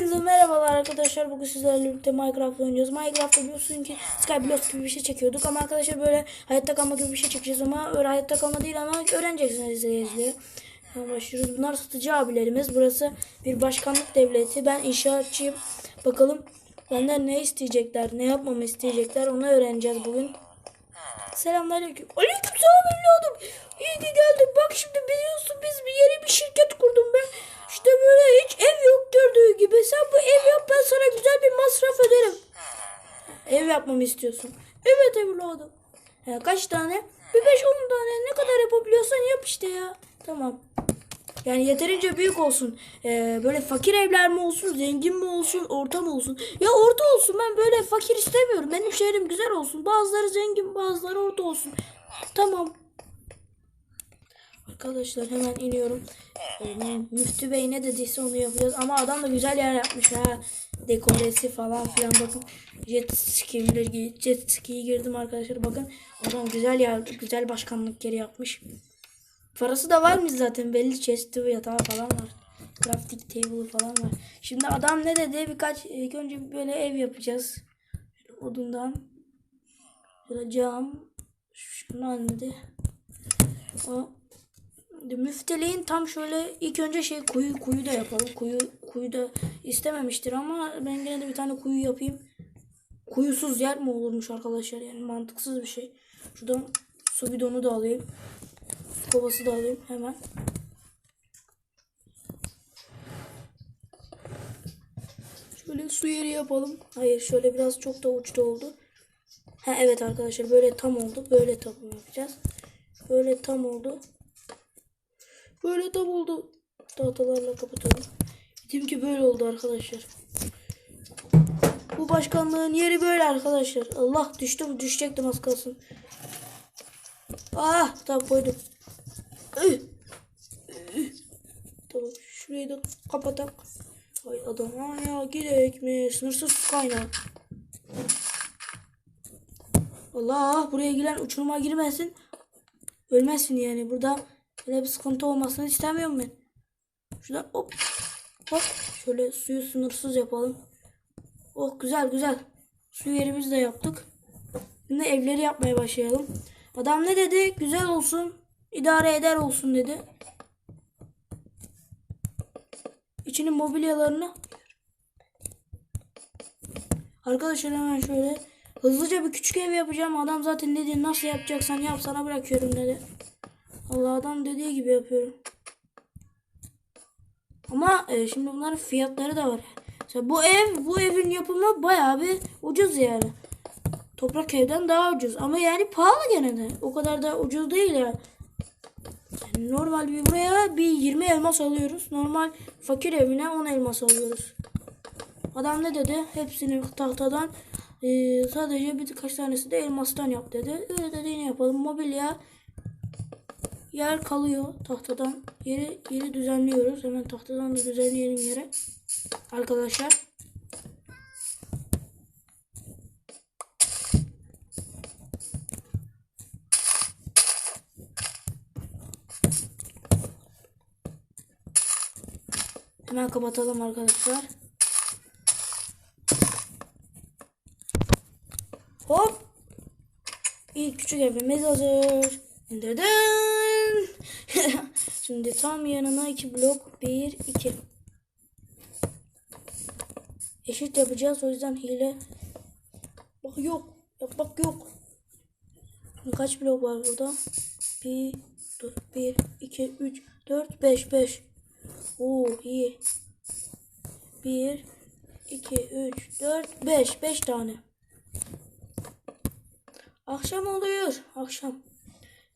Hepinize merhabalar arkadaşlar. Bugün sizlerle birlikte Minecraft oynuyoruz. Minecraft'ta biliyorsun ki Skyblock gibi bir şey çekiyorduk ama arkadaşlar böyle hayatta kalma gibi bir şey çekeceğiz ama öyle hayatta kalma değil ama öğreneceksiniz izleye. Hemen başlıyoruz. Bunlar satıcı abilerimiz. Burası bir başkanlık devleti. Ben inşaatçıyım. Bakalım benden ne isteyecekler, ne yapmamı isteyecekler onu öğreneceğiz bugün. Selamünaleyküm. Aleyküm selam evladım. İyi ki geldin. Bak şimdi biliyorsun biz bir yeni bir şirket kurdum ben. İşte böyle hiç ev yok gördüğü gibi. Sen bu ev yap ben sana güzel bir masraf öderim. Ev yapmamı istiyorsun. Evet evladım. Ya kaç tane? Bir beş on tane ne kadar yapabiliyorsan yap işte ya. Tamam. Yani yeterince büyük olsun. Ee, böyle fakir evler mi olsun, zengin mi olsun, orta mı olsun? Ya orta olsun. Ben böyle fakir istemiyorum. Benim şehrim güzel olsun. Bazıları zengin, bazıları orta olsun. Tamam. Arkadaşlar hemen iniyorum. Ee, Müftü Bey ne dediyse onu yapacağız. Ama adam da güzel yer yapmış ha. Dekoresi falan filan bakın. Jet ski'leri jet ski'yi girdim arkadaşlar bakın. Adam güzel yer, güzel başkanlık yeri yapmış. Parası da varmış zaten belli chest'i ve yatağı falan var. Crafting table falan var. Şimdi adam ne dedi? Birkaç ilk önce böyle ev yapacağız. Şöyle odundan. Şöyle cam. Şundan dedi. O müfteliğin tam şöyle ilk önce şey kuyu kuyu da yapalım. Kuyu kuyu da istememiştir ama ben yine de bir tane kuyu yapayım. Kuyusuz yer mi olurmuş arkadaşlar? Yani mantıksız bir şey. Şuradan su bidonu da alayım. Kovası da alayım hemen. Şöyle su yeri yapalım. Hayır şöyle biraz çok da uçta oldu. Ha evet arkadaşlar böyle tam oldu. Böyle tam yapacağız. Böyle tam oldu. Böyle tam oldu. Tahtalarla kapatalım. Dedim ki böyle oldu arkadaşlar. Bu başkanlığın yeri böyle arkadaşlar. Allah düştüm düşecektim az kalsın. Ah tamam koydum. Tamam şurayı da kapatak. Ay adam ya gerek mi? Sınırsız kaynağı. Allah buraya giren uçuruma girmesin. Ölmezsin yani. Burada böyle bir sıkıntı olmasını istemiyorum ben. Şuradan hop hop şöyle suyu sınırsız yapalım. Oh güzel güzel. Su yerimizi de yaptık. Şimdi evleri yapmaya başlayalım. Adam ne dedi? Güzel olsun. idare eder olsun dedi. İçinin mobilyalarını Arkadaşlar hemen şöyle hızlıca bir küçük ev yapacağım. Adam zaten dedi nasıl yapacaksan yap sana bırakıyorum dedi. Allah adam dediği gibi yapıyorum. Ama e, şimdi bunların fiyatları da var. Mesela bu ev, bu evin yapımı bayağı bir ucuz yani. Toprak evden daha ucuz ama yani pahalı gene de. O kadar da ucuz değil ya. Yani normal bir buraya bir 20 elmas alıyoruz. Normal fakir evine 10 elmas alıyoruz. Adam ne dedi? Hepsini tahtadan e, sadece birkaç tanesi de elmastan yap dedi. Öyle dediğini yapalım. Mobilya yer kalıyor tahtadan. Yeri yeri düzenliyoruz. Hemen tahtadan da düzenleyelim yere. Arkadaşlar. Hemen kapatalım arkadaşlar. Hop. İlk küçük evimiz hazır. Dın. Şimdi tam yanına iki blok. Bir, iki. Eşit yapacağız. O yüzden hile. Bak yok. Yapmak yok. Kaç blok var burada? Bir, dur. Bir, iki, üç, dört, beş, beş. Oo iyi. Bir, iki, üç, dört, beş. Beş tane. Akşam oluyor. Akşam.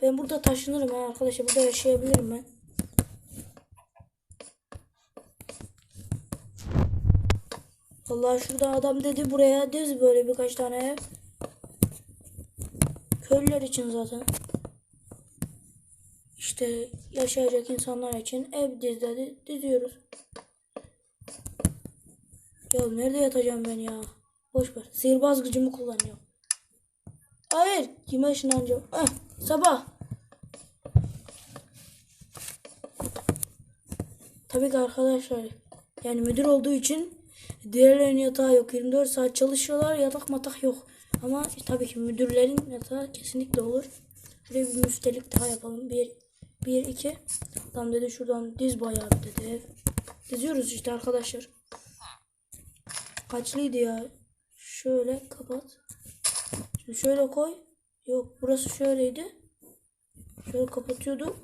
Ben burada taşınırım ha arkadaşlar. Burada yaşayabilirim ben. Vallahi şurada adam dedi buraya diz böyle birkaç tane ev. Köylüler için zaten. İşte yaşayacak insanlar için ev diz dedi. Diziyoruz. Ya nerede yatacağım ben ya? Boş ver. Sihirbaz gücümü kullanıyorum. Hayır. Kime ışınlanacağım? Eh, sabah. Tabii ki arkadaşlar. Yani müdür olduğu için Diğerlerinin yatağı yok. 24 saat çalışıyorlar. Yatak matak yok. Ama tabii ki müdürlerin yatağı kesinlikle olur. Şuraya bir müstelik daha yapalım. 1, 1, 2. Tam dedi şuradan diz bayağı bir dedi. Diziyoruz işte arkadaşlar. Kaçlıydı ya? Şöyle kapat. Şimdi şöyle koy. Yok burası şöyleydi. Şöyle kapatıyorduk.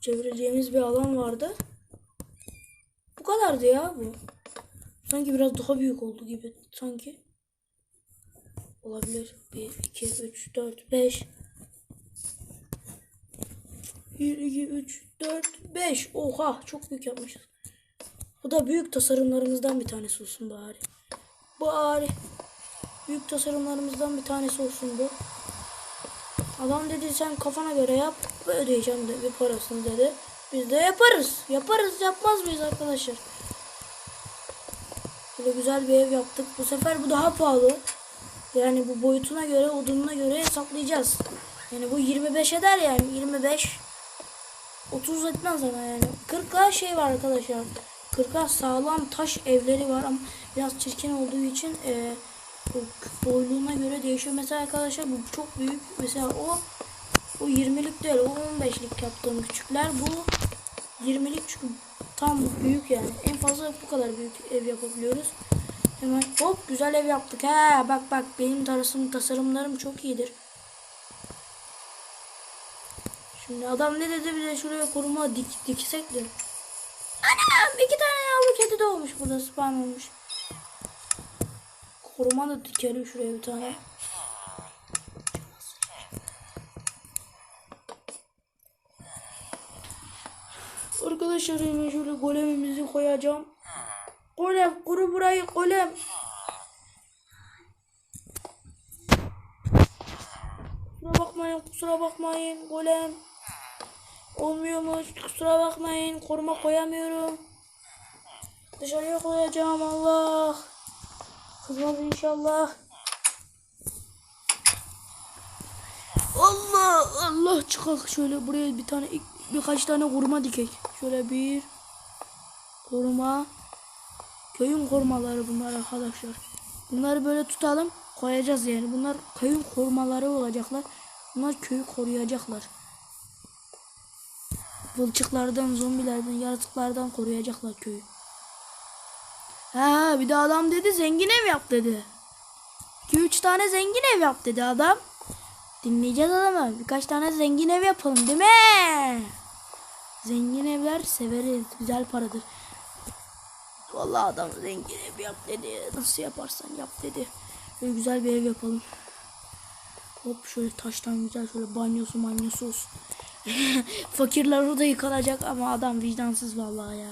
Çevireceğimiz bir alan vardı. Bu kadardı ya bu. Sanki biraz daha büyük oldu gibi. Sanki. Olabilir. 1, 2, 3, 4, 5. 1, 2, 3, 4, 5. Oha çok büyük yapmışız. Bu da büyük tasarımlarımızdan bir tanesi olsun bari. Bari. Büyük tasarımlarımızdan bir tanesi olsun bu. Adam dedi sen kafana göre yap ve ödeyeceğim dedi parasını dedi. Biz de yaparız. Yaparız yapmaz mıyız arkadaşlar? Böyle güzel bir ev yaptık. Bu sefer bu daha pahalı. Yani bu boyutuna göre, odununa göre hesaplayacağız. Yani bu 25 eder yani 25 30 etmez ama yani. 40'a şey var arkadaşlar. 40'a sağlam taş evleri var ama biraz çirkin olduğu için e, boyluğuna göre değişiyor. Mesela arkadaşlar bu çok büyük. Mesela o o 20'lik değil, o 15'lik yaptığım küçükler. Bu 20'lik çünkü tam büyük yani. En fazla bu kadar büyük ev yapabiliyoruz. Hemen hop güzel ev yaptık. He bak bak benim tasarım tasarımlarım çok iyidir. Şimdi adam ne dedi bize şuraya koruma dik diksek de. Anam iki tane yavru kedi doğmuş burada spawn olmuş. Koruma da dikelim şuraya bir tane. Arkadaşlar hemen şöyle golemimizi koyacağım. Golem kuru burayı golem. Kusura bakmayın kusura bakmayın golem. Olmuyormuş kusura bakmayın koruma koyamıyorum. Dışarıya koyacağım Allah. Kızmaz inşallah. Allah Allah çıkak şöyle buraya bir tane birkaç tane koruma dikek. Şöyle bir koruma. Köyün korumaları bunlar arkadaşlar. Bunları böyle tutalım koyacağız yani. Bunlar köyün korumaları olacaklar. Bunlar köyü koruyacaklar. Bılçıklardan, zombilerden, yaratıklardan koruyacaklar köyü. Ha bir de adam dedi zengin ev yap dedi. 2-3 tane zengin ev yap dedi adam. Dinleyeceğiz adamı. Birkaç tane zengin ev yapalım değil mi? Zengin evler severiz. Güzel paradır. Vallahi adam zengin ev yap dedi. Nasıl yaparsan yap dedi. Böyle güzel bir ev yapalım. Hop şöyle taştan güzel şöyle banyosu manyosu olsun. Fakirler orada yıkanacak ama adam vicdansız vallahi ya.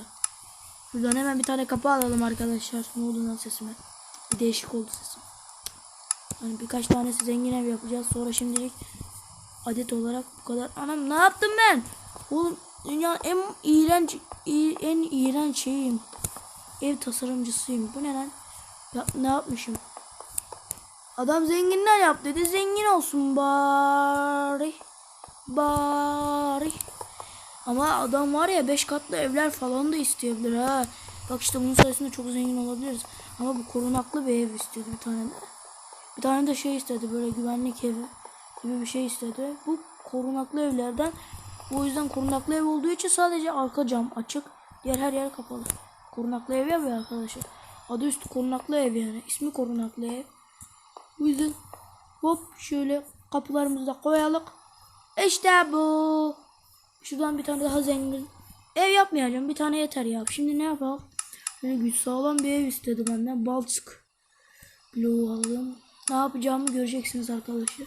Buradan hemen bir tane kapı alalım arkadaşlar. Ne oldu lan sesime? Bir değişik oldu sesim. Hani birkaç tanesi zengin ev yapacağız. Sonra şimdilik adet olarak bu kadar. Anam ne yaptım ben? Oğlum dünyanın en iğrenç en iğrenç şeyim. Ev tasarımcısıyım. Bu ne lan? Ya, ne yapmışım? Adam zenginler yap dedi. Zengin olsun bari. Bari. Ama adam var ya 5 katlı evler falan da isteyebilir ha. Bak işte bunun sayesinde çok zengin olabiliriz. Ama bu korunaklı bir ev istiyordu bir tane de. Bir tane de şey istedi böyle güvenlik evi gibi bir şey istedi. Bu korunaklı evlerden. O yüzden korunaklı ev olduğu için sadece arka cam açık. Diğer her yer kapalı. Korunaklı ev yapıyor arkadaşlar. Adı üstü korunaklı ev yani. İsmi korunaklı ev. O yüzden hop şöyle kapılarımızı da koyalım. İşte bu. Şuradan bir tane daha zengin. Ev yapmayacağım. Bir tane yeter ya. Şimdi ne yapalım? Böyle güç sağlam bir ev istedi benden. Balçık. Bloğu alalım. Ne yapacağımı göreceksiniz arkadaşlar.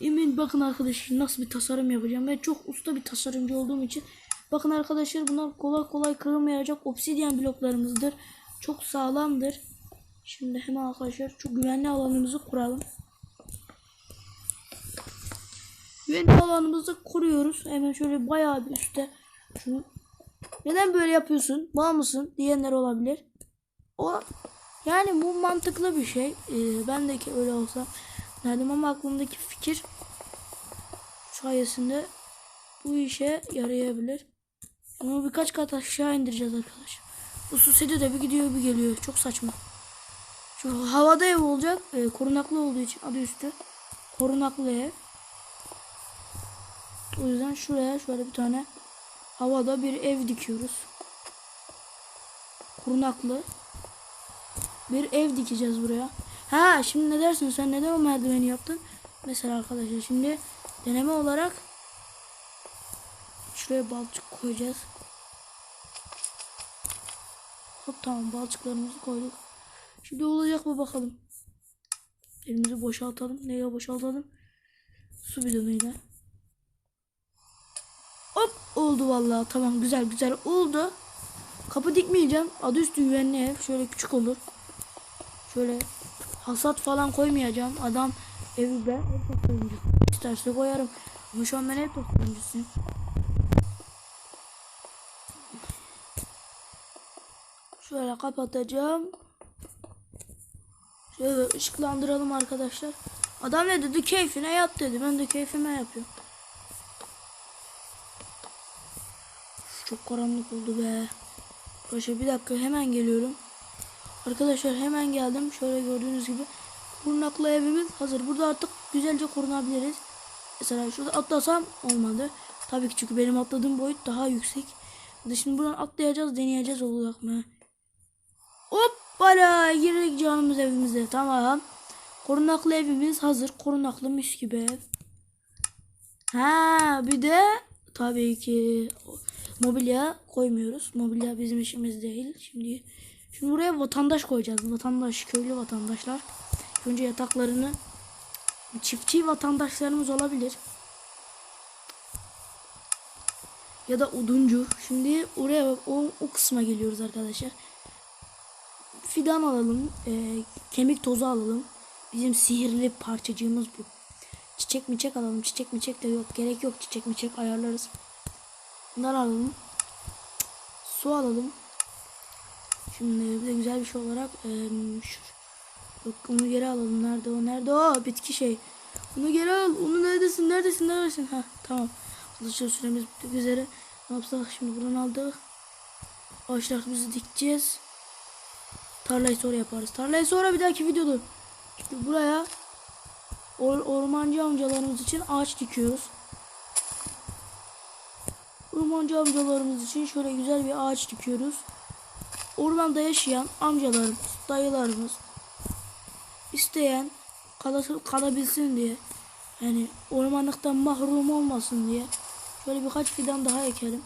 Emin bakın arkadaşlar nasıl bir tasarım yapacağım. Ben çok usta bir tasarımcı olduğum için. Bakın arkadaşlar bunlar kolay kolay kırılmayacak obsidyen bloklarımızdır. Çok sağlamdır. Şimdi hemen arkadaşlar çok güvenli alanımızı kuralım. Güvenli alanımızı kuruyoruz. Hemen şöyle bayağı bir üstte. Şunu neden böyle yapıyorsun? Mal mısın? diyenler olabilir. O yani bu mantıklı bir şey. Ee, ben de ki öyle olsam derdim ama aklımdaki fikir sayesinde bu işe yarayabilir. Bunu birkaç kat aşağı indireceğiz arkadaşlar. Bu su sedi de bir gidiyor bir geliyor. Çok saçma. Şu havada ev olacak. E, korunaklı olduğu için adı üstü. Korunaklı ev. O yüzden şuraya şöyle bir tane havada bir ev dikiyoruz. Korunaklı bir ev dikeceğiz buraya. Ha şimdi ne dersin sen neden o merdiveni yaptın? Mesela arkadaşlar şimdi deneme olarak şuraya balçık koyacağız. Hop tamam balçıklarımızı koyduk. Şimdi olacak mı bakalım. Elimizi boşaltalım. Neyle boşaltalım? Su bidonuyla. Hop oldu vallahi tamam güzel güzel oldu. Kapı dikmeyeceğim. Adı üstü güvenli ev. Şöyle küçük olur. Şöyle hasat falan koymayacağım. Adam evi ben ev toplayıcı. İsterse koyarım. Ama şu an ben ev toplayıcısıyım. Şöyle kapatacağım. Şöyle ışıklandıralım arkadaşlar. Adam ne dedi? Keyfine yap dedi. Ben de keyfime yapıyorum. Çok karanlık oldu be. Arkadaşlar bir dakika hemen geliyorum. Arkadaşlar hemen geldim. Şöyle gördüğünüz gibi korunaklı evimiz hazır. Burada artık güzelce korunabiliriz. Mesela şurada atlasam olmadı. Tabii ki çünkü benim atladığım boyut daha yüksek. Şimdi buradan atlayacağız deneyeceğiz olacak mı? Hoppala girdik canımız evimize tamam. Korunaklı evimiz hazır. Korunaklı mis gibi ev. Ha bir de tabii ki mobilya koymuyoruz. Mobilya bizim işimiz değil. Şimdi şimdi buraya vatandaş koyacağız. Vatandaş, köylü vatandaşlar. Önce yataklarını çiftçi vatandaşlarımız olabilir. Ya da oduncu. Şimdi oraya o, o kısma geliyoruz arkadaşlar. Fidan alalım. e, kemik tozu alalım. Bizim sihirli parçacığımız bu. Çiçek miçek alalım. Çiçek miçek de yok. Gerek yok. Çiçek miçek ayarlarız. Bunlar alalım. Su alalım. Şimdi bir de güzel bir şey olarak onu geri alalım. Nerede o? Nerede o? Bitki şey. Onu geri al. Onu neredesin? Neredesin? Neredesin? Ha tamam. Alışır süremiz bitmek üzere. Ne yapsak şimdi buradan aldık. Ağaçlarımızı dikeceğiz. Tarlayı sonra yaparız. Tarlayı sonra bir dahaki videoda. Çünkü buraya or ormancı amcalarımız için ağaç dikiyoruz. Ormancı amcalarımız için şöyle güzel bir ağaç dikiyoruz. Ormanda yaşayan amcalarımız, dayılarımız isteyen kal kalabilsin diye yani ormanlıktan mahrum olmasın diye şöyle birkaç fidan daha ekelim.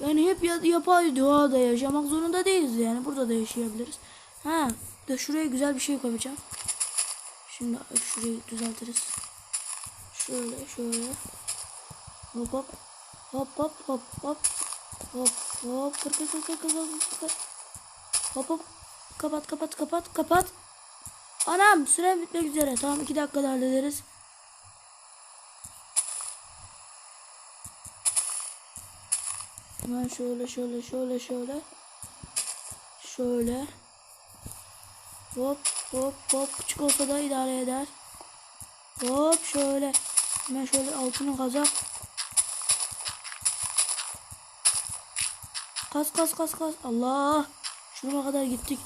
Yani hep ya- yapay doğada yaşamak zorunda değiliz yani. Burada da yaşayabiliriz. Ha, de şuraya güzel bir şey koyacağım. Şimdi şurayı düzeltiriz. Şöyle şöyle. Hop hop. Hop hop hop hop. Hop hop. Kır kır kır kır kır kır. Hop hop. Kapat kapat kapat kapat. Anam süre bitmek üzere. Tamam iki dakikada hallederiz. Hemen şöyle şöyle şöyle şöyle. Şöyle. Hop hop hop. Küçük olsa da idare eder. Hop şöyle. Hemen şöyle altını kazak. Kas kas kas kas. Allah. Şuraya kadar gittik.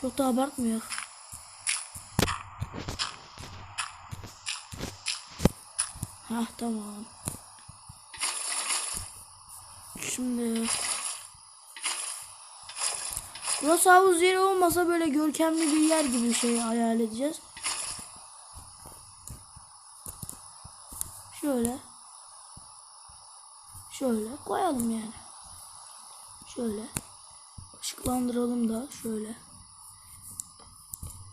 Çok da abartmıyor. Hah tamam. Şimdi Burası havuz yeri olmasa böyle görkemli bir yer gibi bir şey hayal edeceğiz. Şöyle. Şöyle koyalım yani. Şöyle. Işıklandıralım da şöyle.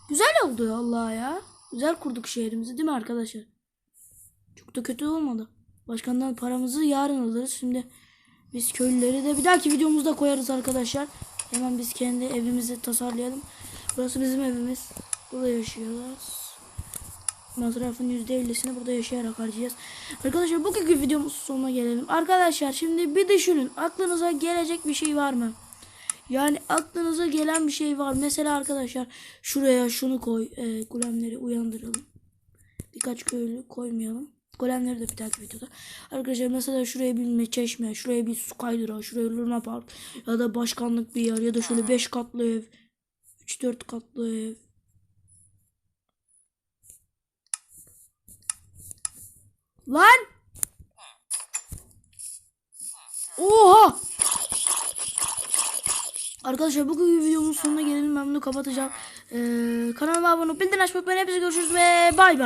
Güzel oldu ya Allah ya. Güzel kurduk şehrimizi değil mi arkadaşlar? Çok da kötü olmadı. Başkandan paramızı yarın alırız. Şimdi biz köylüleri de bir dahaki videomuzda koyarız arkadaşlar. Hemen biz kendi evimizi tasarlayalım. Burası bizim evimiz. Burada yaşıyoruz. Masrafın %50'sini burada yaşayarak harcayacağız. Arkadaşlar bugünkü videomuz sonuna gelelim. Arkadaşlar şimdi bir düşünün. Aklınıza gelecek bir şey var mı? Yani aklınıza gelen bir şey var. Mesela arkadaşlar şuraya şunu koy. E, gulemleri uyandıralım. Birkaç köylü koymayalım. Golemleri de bir dahaki videoda. Arkadaşlar mesela şuraya bir çeşme, şuraya bir su kaydırağı, şuraya Luna Park ya da başkanlık bir yer ya da şöyle 5 katlı ev, 3-4 katlı ev. Lan! Oha! Arkadaşlar bugün videomuzun sonuna gelelim. Ben bunu kapatacağım. Ee, kanalıma abone olup bildirim açmayı unutmayın. Hepinize görüşürüz ve bay bay.